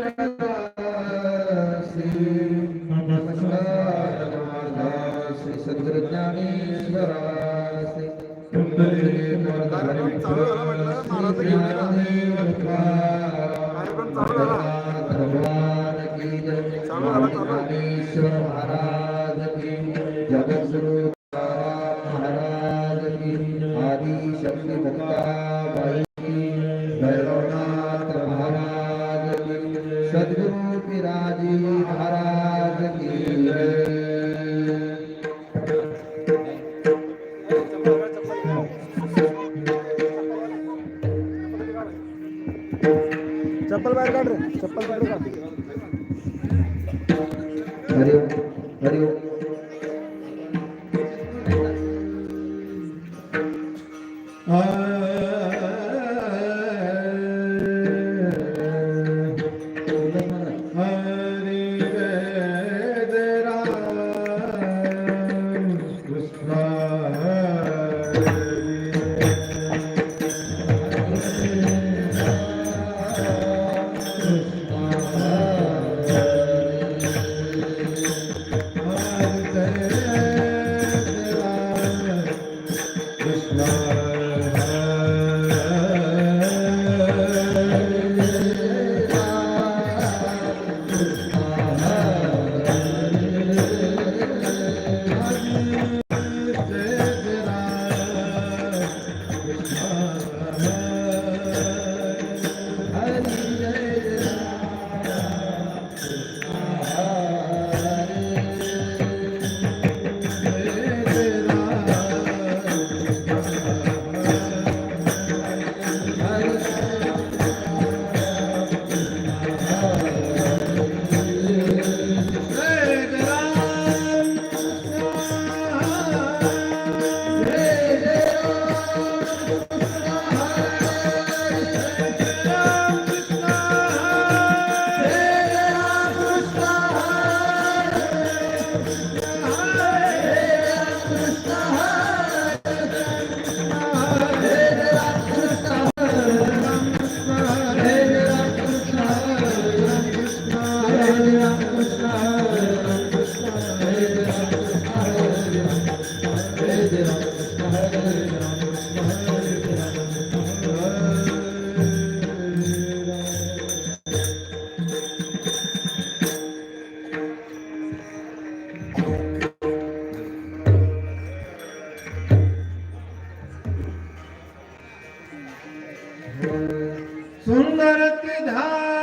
महाराज घेऊन गेला. की जय चालू झाला, चालू. चप्पल बाहर काट रहे चप्पल बाहर काट हरि हरि Krishna هيا Krishna सुंदर के धार